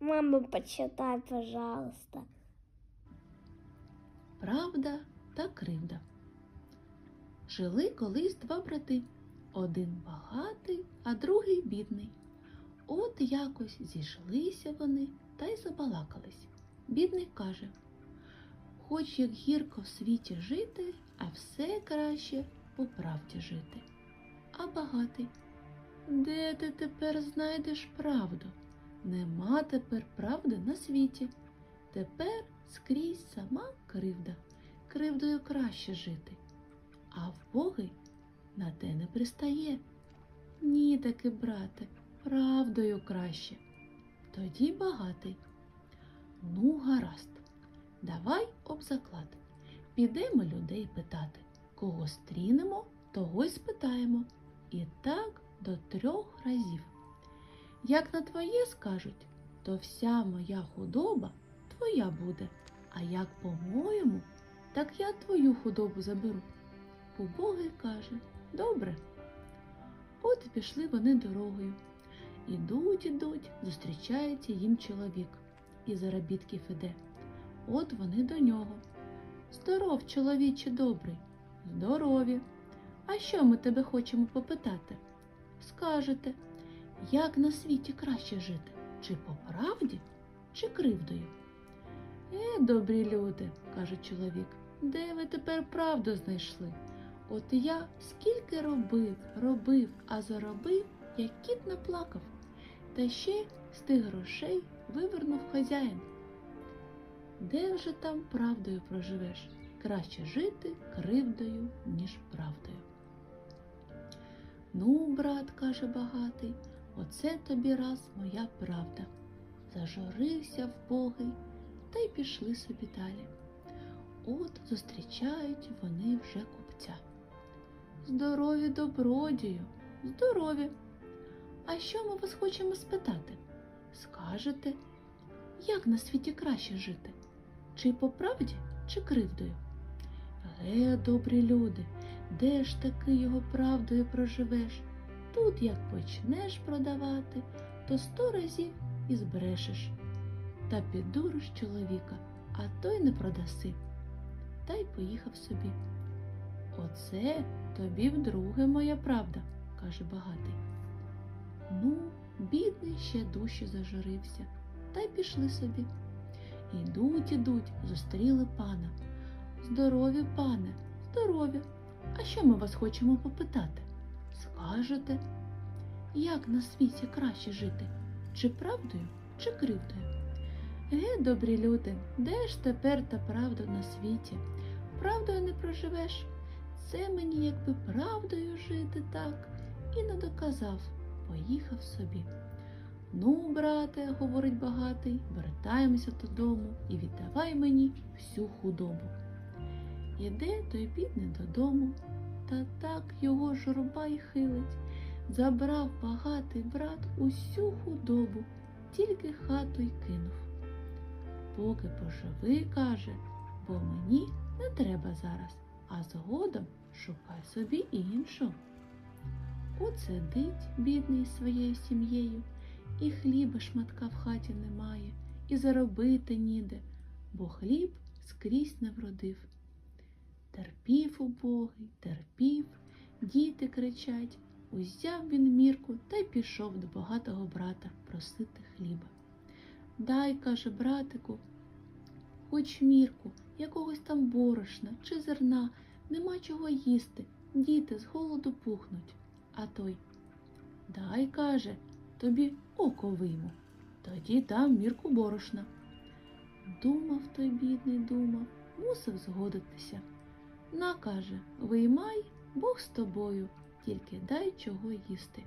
Мама, почитай, пожалуйста. Правда та кривда. Жили колись два брати. Один багатий, а другий бідний. От якось зійшлися вони та й забалакались. Бідний каже: Хоч як гірко в світі жити, а все краще по правді жити. А багатий, де ти тепер знайдеш правду? Нема тепер правди на світі. Тепер скрізь сама кривда, кривдою краще жити, а вбогий на те не пристає. Ні, таки, брате, правдою краще. Тоді багатий. Ну, гаразд, давай об заклад. Підемо людей питати. Кого стрінемо, того й спитаємо. І так до трьох разів. Як на твоє скажуть, то вся моя худоба твоя буде, а як по-моєму, так я твою худобу заберу. Убогий каже, добре. От пішли вони дорогою. Ідуть, ідуть, зустрічається їм чоловік і заробітків іде. От вони до нього. Здоров, чоловіче добрий, здорові. А що ми тебе хочемо попитати? Скажете, як на світі краще жити? Чи по правді, чи кривдою? Е, добрі люди, каже чоловік, де ви тепер правду знайшли? От я скільки робив, робив, а заробив, як кіт наплакав, та ще з тих грошей вивернув хазяїн. Де вже там правдою проживеш? Краще жити кривдою, ніж правдою. Ну, брат, каже багатий, оце тобі раз моя правда. Зажурився вбогий, та й пішли собі далі. От зустрічають вони вже купця. Здорові добродію, здорові. А що ми вас хочемо спитати? Скажете, як на світі краще жити? Чи по правді, чи кривдою? Ге, добрі люди, де ж таки його правдою проживеш? Тут як почнеш продавати, то сто разів і збрешеш. Та піддуриш чоловіка, а той не продаси. Та й поїхав собі. Оце тобі вдруге моя правда, каже багатий. Ну, бідний ще дужче зажурився, та й пішли собі. Ідуть, ідуть, зустріли пана. Здорові, пане, здорові. А що ми вас хочемо попитати? Скажете, як на світі краще жити? Чи правдою, чи кривдою? Ге, добрі люди, де ж тепер та правда на світі? Правдою не проживеш. Це мені якби правдою жити так, і не доказав, поїхав собі. Ну, брате, говорить багатий, вертаємося додому і віддавай мені всю худобу. Іде той бідний додому, та так його журба й хилить. Забрав багатий брат усю худобу, тільки хату й кинув. Поки поживи, каже, бо мені не треба зараз, а згодом шукай собі іншу. От сидить бідний своєю сім'єю, і хліба шматка в хаті немає, і заробити ніде, бо хліб скрізь не вродив. Терпів убогий, терпів, діти кричать. Узяв він мірку та й пішов до багатого брата просити хліба. Дай, каже братику, хоч мірку, якогось там борошна чи зерна, нема чого їсти, діти з голоду пухнуть. А той Дай, каже, тобі око вийму, тоді дам мірку борошна. Думав той бідний, думав, мусив згодитися. На, каже, виймай, Бог з тобою, тільки дай чого їсти.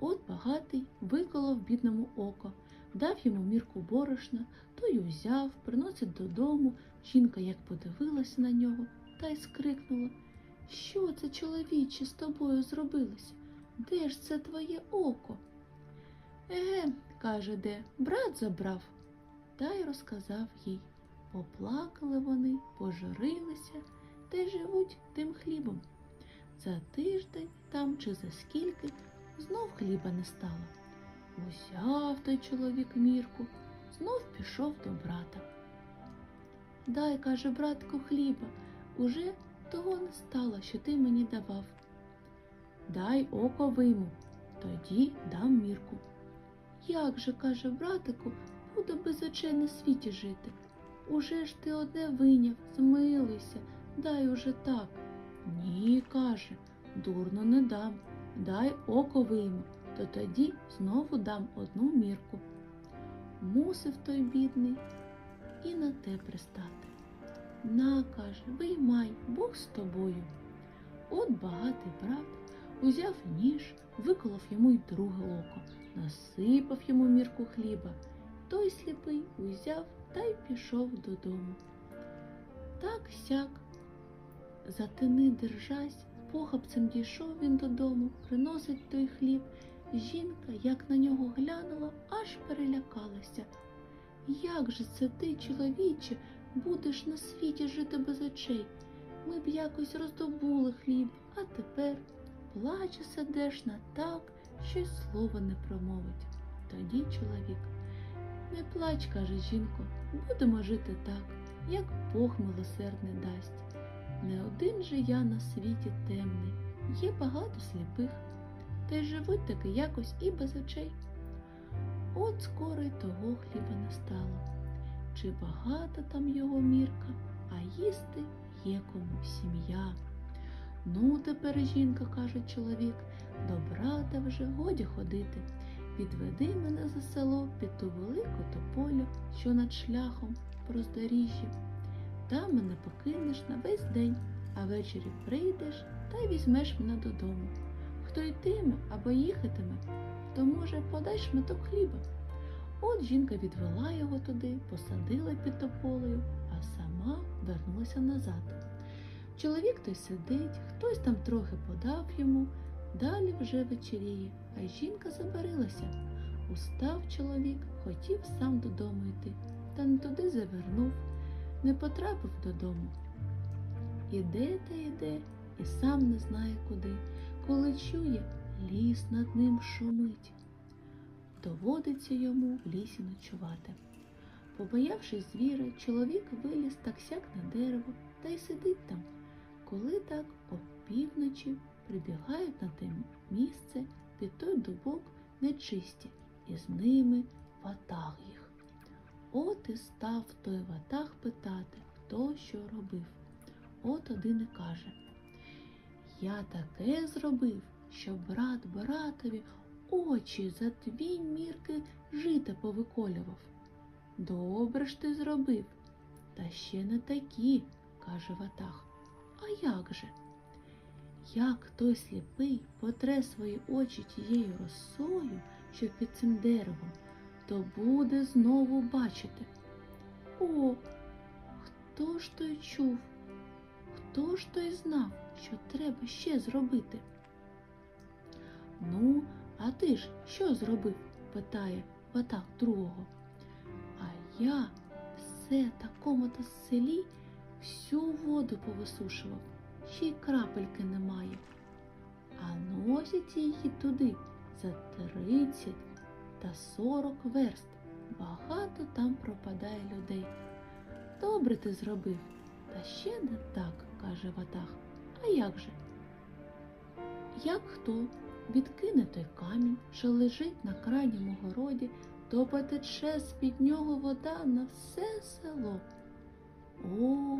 От багатий виколов бідному око, дав йому мірку борошна, той узяв, приносить додому. Жінка як подивилася на нього та й скрикнула Що це, чоловіче, з тобою зробилося? Де ж це твоє око? Еге, каже, де, брат забрав. Та й розказав їй. Поплакали вони, пожурилися та й живуть тим хлібом. За тиждень там чи за скільки знов хліба не стало. Узяв той чоловік мірку, знов пішов до брата. Дай, каже братку, хліба, уже того не стало, що ти мені давав. Дай око вийму, тоді дам мірку. Як же, каже братику, буду без очей на світі жити? Уже ж ти одне виняв, змилуйся, дай уже так. Ні, каже, дурно не дам. Дай око вийму, то тоді знову дам одну мірку. Мусив той бідний і на те пристати. На, каже, виймай, Бог з тобою. От багатий брат узяв ніж, виколов йому й друге око, насипав йому мірку хліба. Той сліпий узяв та й пішов додому. Так сяк, за тини держась, похапцем дійшов він додому, приносить той хліб. Жінка, як на нього глянула, аж перелякалася. Як же це ти, чоловіче, будеш на світі жити без очей? Ми б якось роздобули хліб, а тепер плаче сердешна так, що й слова не промовить. Тоді чоловік. Не плач, каже жінко, будемо жити так, як Бог милосердний дасть. Не один же я на світі темний, є багато сліпих, та й живуть таки якось і без очей. От скоро й того хліба не стало. Чи багата там його мірка, а їсти є кому сім'я. Ну, тепер, жінка, каже чоловік, до брата вже годі ходити. Підведи мене за село під ту велику тополю, що над шляхом по Там мене покинеш на весь день, а ввечері прийдеш та візьмеш мене додому. Хто йтиме або їхатиме, то, може, подай шматок хліба. От жінка відвела його туди, посадила під тополею, а сама вернулася назад. Чоловік той сидить, хтось там трохи подав йому, далі вже вечеріє, а жінка забарилася. Устав чоловік, хотів сам додому йти, та не туди завернув, не потрапив додому. Іде та йде, і сам не знає куди, коли чує, ліс над ним шумить. Доводиться йому в лісі ночувати. Побоявшись звіра, чоловік виліз так сяк на дерево та й сидить там. Коли так опівночі прибігають на те місце під той дубок нечисті, і з ними. От став той ватаг питати, хто що робив. От один і каже Я таке зробив, що брат братові очі за дві мірки жита повиколював. Добре ж ти зробив, та ще не такі, каже ватаг. А як же? Як той сліпий потре свої очі тією росою, що під цим деревом, то буде знову бачити. О, хто ж той чув? Хто ж той знав, що треба ще зробити? Ну, а ти ж що зробив? питає ватак другого. А я все такому-то селі всю воду повисушував, ще й крапельки немає. А носять її туди за тридцять та сорок верст. Багато там пропадає людей. Добре ти зробив, та ще не так, каже Ватах. А як же? Як хто відкине той камінь, що лежить на крайньому городі, то потече з-під нього вода на все село. О,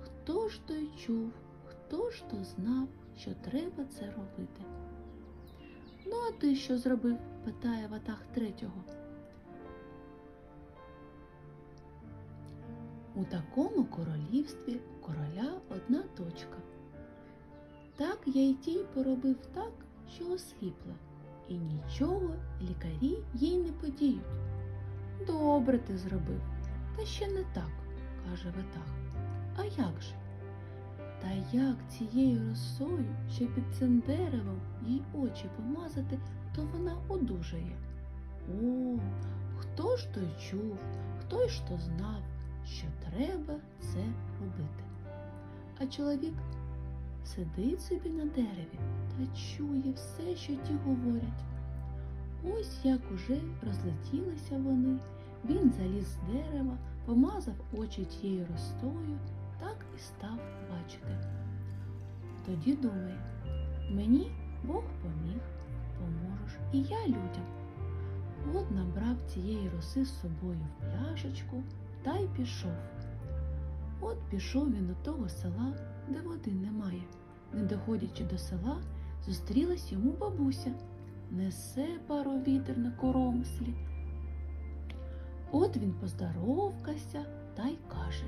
хто ж той чув, хто ж то знав, що треба це робити? Ну, а ти що зробив? питає Ватах третього. У такому королівстві короля одна точка. Так я й тій поробив так, що осліпла, і нічого лікарі їй не подіють. Добре ти зробив, та ще не так, каже Ватах. А як же? Та як цією росою, що під цим деревом їй очі помазати, то вона одужає. О, хто ж той чув, хто ж то знав, що треба це робити. А чоловік сидить собі на дереві та чує все, що ті говорять. Ось як уже розлетілися вони, він заліз з дерева, помазав очі тією ростою, так і став бачити. Тоді думає, мені Бог поміг, поможеш і я людям. От набрав цієї роси з собою в пляшечку та й пішов. От пішов він до того села, де води немає. Не доходячи до села, зустрілась йому бабуся, несе пару вітер на коромислі. От він поздоровкався та й каже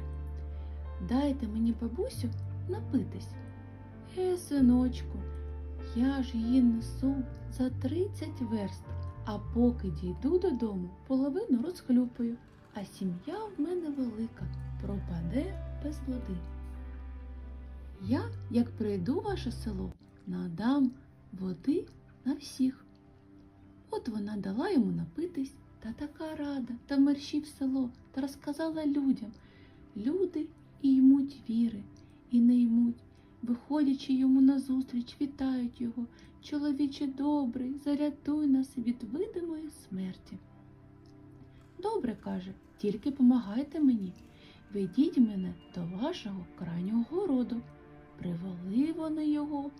Дайте мені, бабусю, напитись. Е, синочку, я ж її несу за тридцять верст, а поки дійду додому, половину розхлюпаю, а сім'я в мене велика, пропаде без води. Я, як прийду ваше село, надам води на всіх. От вона дала йому напитись, та така рада, та мерщів село, та розказала людям. Люди і ймуть віри, і не ймуть, виходячи йому назустріч, вітають його. Чоловіче добрий, зарятуй нас від видимої смерті. Добре, каже, тільки помагайте мені. Ведіть мене до вашого крайнього городу. Привели вони його,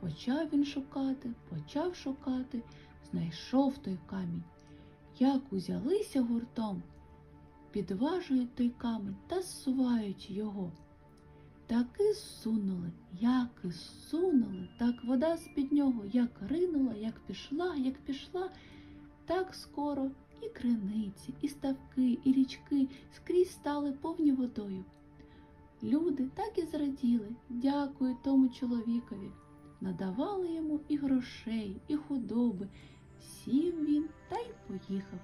почав він шукати, почав шукати, знайшов той камінь. Як узялися гуртом, підважують той камінь та зсувають його. Так і зсунули, як і зсунули, так вода з-під нього як ринула, як пішла, як пішла, так скоро і криниці, і ставки, і річки скрізь стали повні водою. Люди так і зраділи, дякую тому чоловікові. Надавали йому і грошей, і худоби. Сів він та й поїхав.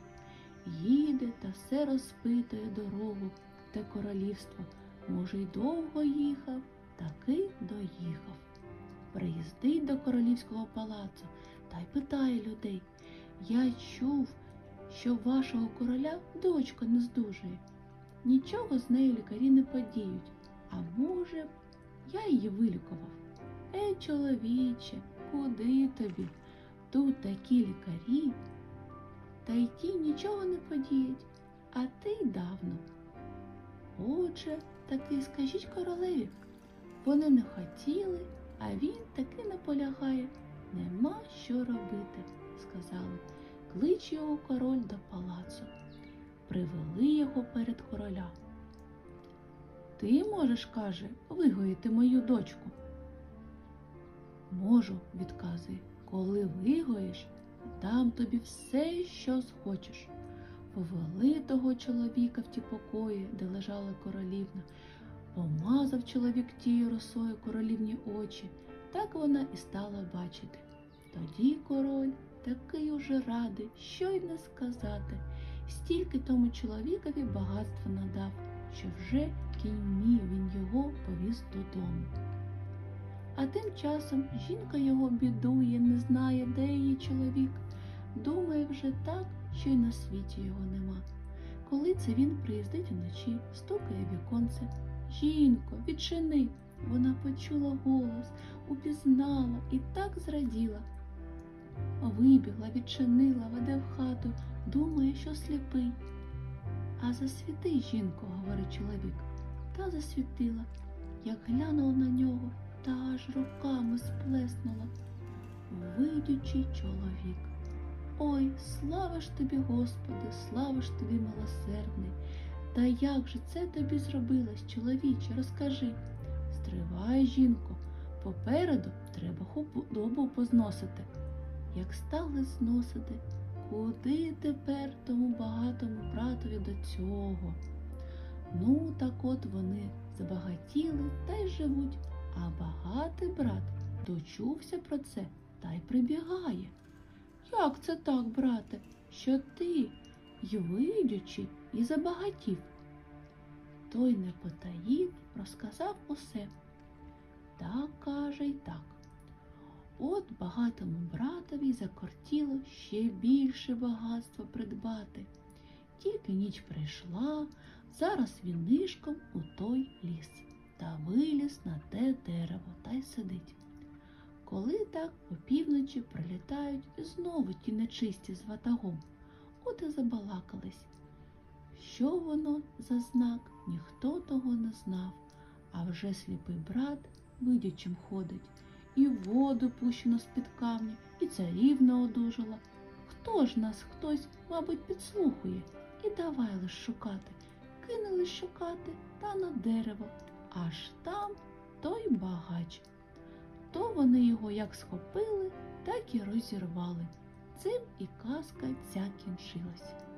Їде та все розпитує дорогу те королівство. Може, й довго їхав, таки доїхав. Приїздить до королівського палацу та й питає людей Я чув, що вашого короля дочка не здужує. Нічого з нею лікарі не подіють, а може, я її вилікував. Е, чоловіче, куди тобі? Тут такі лікарі, та й ті нічого не подіють, а ти й давно. Отже, таки скажіть королеві, вони не хотіли, а він таки наполягає. Нема що робити, сказали. Клич його король до палацу. Привели його перед короля. Ти можеш, каже, вигоїти мою дочку. Можу, відказує, коли вигоїш, дам тобі все, що схочеш. Повели того чоловіка в ті покої, де лежала королівна, помазав чоловік тією росою королівні очі, так вона і стала бачити. Тоді король такий уже радий, що й не сказати, стільки тому чоловікові багатства надав, що вже кіньмів він його повіз додому. А тим часом жінка його бідує, не знає, де її чоловік. Думає вже так, що й на світі його нема. Коли це він приїздить вночі, стукає віконце. Жінко, відчини. Вона почула голос, упізнала і так зраділа. Вибігла, відчинила, веде в хату, думає, що сліпий. А засвіти, жінко, говорить чоловік, та засвітила. Як глянула на нього, та аж руками сплеснула. Видючий чоловік. Ой, слава ж тобі, Господи, слава ж тобі, милосердний. Та як же це тобі зробилось, чоловіче, розкажи. Стривай, жінко, попереду треба худобу позносити. Як стали зносити, куди тепер тому багатому братові до цього? Ну, так от вони забагатіли та й живуть, а багатий брат дочувся про це та й прибігає. Як це так, брате, що ти, й видячи, і забагатів? Той не потаїв, розказав усе. Так каже й так. От багатому братові закортіло ще більше багатства придбати. Тільки ніч прийшла, зараз він нишком у той ліс та виліз на те дерево та й сидить. Коли так опівночі прилітають і знову ті нечисті з ватагом, от і забалакались. Що воно за знак, ніхто того не знав, а вже сліпий брат видячим ходить, і воду пущено з-під камня, і царівна одужала. Хто ж нас хтось, мабуть, підслухує, і давай лиш шукати. Кинули шукати та на дерево, аж там той багач. То вони його як схопили, так і розірвали. Цим і казка ця кінчилась.